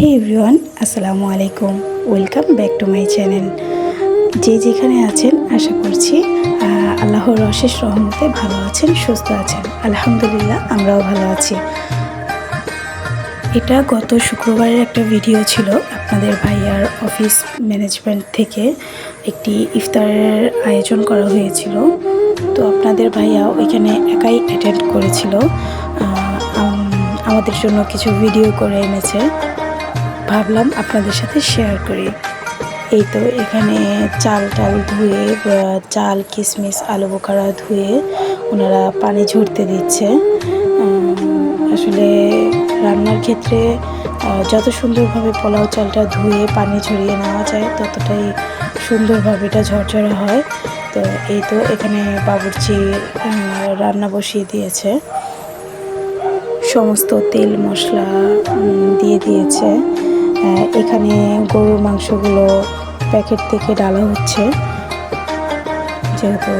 হে everyone আসসালামু আলাইকুম। Welcome back to my channel যে যেখানে আছেন, আশা করছি আল্লাহর অশেষ রহমতে ভালো আছেন, সুস্থ আছেন। আলহামদুলিল্লাহ, আমরাও ভালো আছি। এটা গত শুক্রবারের একটা ভিডিও ছিল আপনাদের ভাইয়ার অফিস ম্যানেজমেন্ট থেকে একটি ইফতারের আয়োজন করা হয়েছিল। তো আপনাদের ভাইয়া ওইখানে একাই অ্যাটেন্ড করেছিল। আমাদের জন্য কিছু ভিডিও করে এনেছে। ভাবলাম আপনাদের সাথে শেয়ার করি। এই তো এখানে চাল টাল ধুয়ে চাল কিশমিশ আলু বোখারা ধুয়ে ওনারা পানি ঝরতে দিচ্ছে। আসলে রান্নার ক্ষেত্রে যত সুন্দরভাবে পোলাও চালটা ধুয়ে পানি ঝরিয়ে নেওয়া যায়, ততটাই সুন্দরভাবে এটা ঝরঝরা হয়। তো এই তো এখানে বাবুর্চি রান্না বসিয়ে দিয়েছে। সমস্ত তেল মশলা দিয়ে দিয়েছে। এখানে গরুর মাংসগুলো প্যাকেট থেকে ডালা হচ্ছে। যেহেতু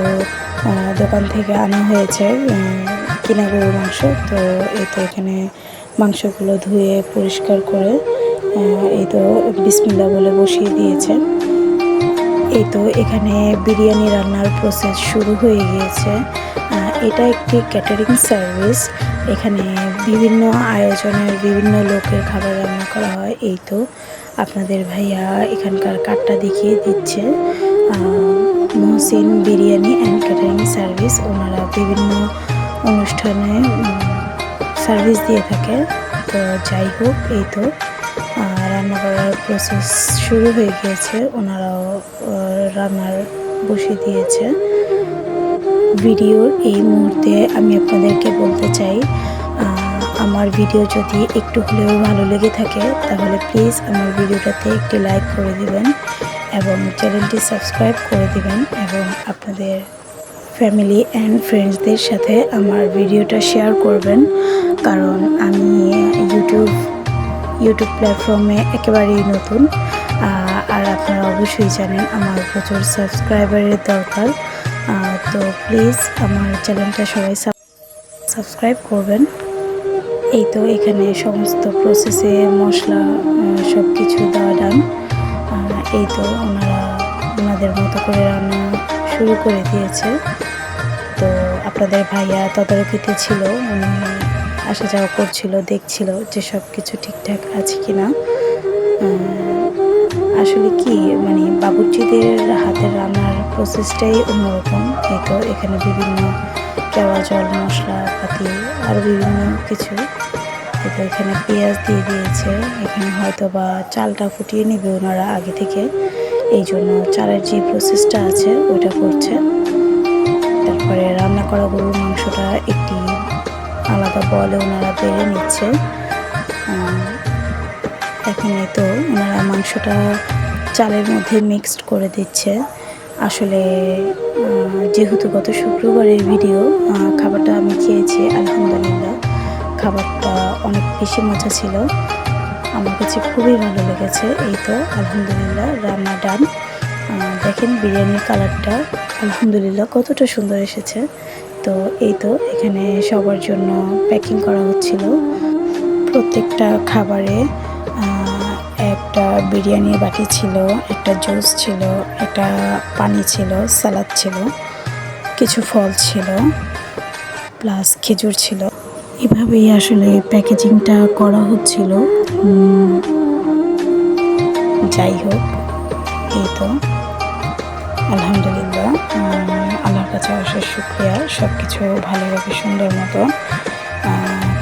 দোকান থেকে আনা হয়েছে কিনা গরুর মাংস, তো এই তো এখানে মাংসগুলো ধুয়ে পরিষ্কার করে এই তো বিসমিল্লা বলে বসিয়ে দিয়েছে। এই তো এখানে বিরিয়ানি রান্নার প্রসেস শুরু হয়ে গিয়েছে। এটা একটি ক্যাটারিং সার্ভিস এখানে বিভিন্ন আয়োজনের বিভিন্ন লোকের খাবার রান্না করা হয়। এই তো আপনাদের ভাইয়া এখানকার কার্ডটা দেখিয়ে দিচ্ছে। Mohsin biryani and catering service ওনারা বিভিন্ন অনুষ্ঠানে সার্ভিস দিয়ে থাকে। তো যাই হোক, এই তো রান্না প্রসেস শুরু হয়ে গিয়েছে। ওনারাও রান্নার বসিয়ে দিয়েছে। ভিডিওর এই মুহূর্তে আমি আপনাদেরকে বলতে চাই আমার ভিডিও যদি একটু হলেও ভালো লেগে থাকে, তাহলে প্লিজ আমার ভিডিওটাতে একটি লাইক করে দিবেন এবং চ্যানেলটি সাবস্ক্রাইব করে দিবেন এবং আপনাদের ফ্যামিলি অ্যান্ড ফ্রেন্ডসদের সাথে আমার ভিডিওটা শেয়ার করবেন। কারণ আমি ইউটিউব ইউটিউব প্ল্যাটফর্মে একেবারেই নতুন। আর আপনারা অবশ্যই জানেন আমার প্রচুর সাবস্ক্রাইবারের দরকার। তো প্লিজ আমার চ্যানেলটা সবাই সাবস্ক্রাইব করবেন। এই তো এখানে সমস্ত প্রসেসে মশলা সব কিছু দেওয়া ডান এই তো ওনারা ওনাদের মতো করে রান্না শুরু করে দিয়েছে। তো আপনাদের ভাইয়া তদারকিতে ছিল, উনি আসা যাওয়া করছিল, দেখছিল যে সব কিছু ঠিকঠাক আছে কি না আসলে কি মানে বাবুর্চিদের হাতের রান্নার প্রসেসটাই অন্যরকম। এই এখানে বিভিন্ন কেওয়া জল মশলা পাতি আরও বিভিন্ন কিছু। তো এখানে পেঁয়াজ দিয়ে দিয়েছে। এখানে হয়তো বা চালটা ফুটিয়ে নেবে ওনারা আগে থেকে। এই জন্য চালের যে প্রসেসটা আছে ওটা করছে। তারপরে রান্না করা গরুর মাংসটা একটি আলাদা বলে ওনারা বেড়ে নিচ্ছে এখন তো ওনারা মাংসটা চালের মধ্যে মিক্সড করে দিচ্ছে। আসলে যেহেতু গত শুক্রবারের ভিডিও খাবারটা আমি খেয়েছি, আলহামদুলিল্লাহ। খাবারটা অনেক বেশি মজা ছিল। আমার কাছে খুবই ভালো লেগেছে, এই তো, আলহামদুলিল্লাহ, রান্না ডান দেখেন বিরিয়ানির কালারটা আলহামদুলিল্লাহ কতটা সুন্দর এসেছে। তো এই তো এখানে সবার জন্য প্যাকিং করা হচ্ছিল। প্রত্যেকটা খাবারে একটা বিরিয়ানির বাটি ছিল, একটা জুস ছিল, একটা পানি ছিল, সালাদ ছিল, কিছু ফল ছিল প্লাস খেজুর ছিল। এভাবেই আসলে প্যাকেজিংটা করা হচ্ছিল। যাই হোক, এই তো। আলহামদুলিল্লাহ। আল্লাহর কাছে অশেষ শুক্রিয়া। সব কিছু ভালোভাবে সুন্দর মতো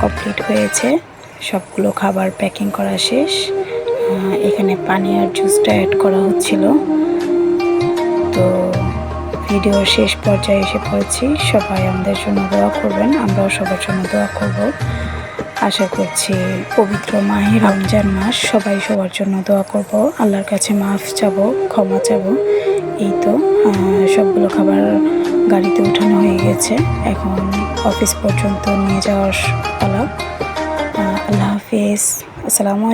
কমপ্লিট হয়েছে। সবগুলো খাবার প্যাকিং করা শেষ। এখানে পানি আর জুসটা অ্যাড করা হচ্ছিল। তো ভিডিওর শেষ পর্যায়ে এসে পড়েছি। সবাই আমাদের জন্য দোয়া করবেন। আমরাও সবার জন্য দোয়া করব। আশা করছি পবিত্র মাহে রমজান মাস সবাই সবার জন্য দোয়া করব। আল্লাহর কাছে মাফ চাবো, ক্ষমা চাবো। এই তো সবগুলো খাবার গাড়িতে উঠানো হয়ে গেছে। এখন অফিস পর্যন্ত নিয়ে যাওয়ার পালা। আল্লাহ হাফিজ। আসসালামু আলাইকুম।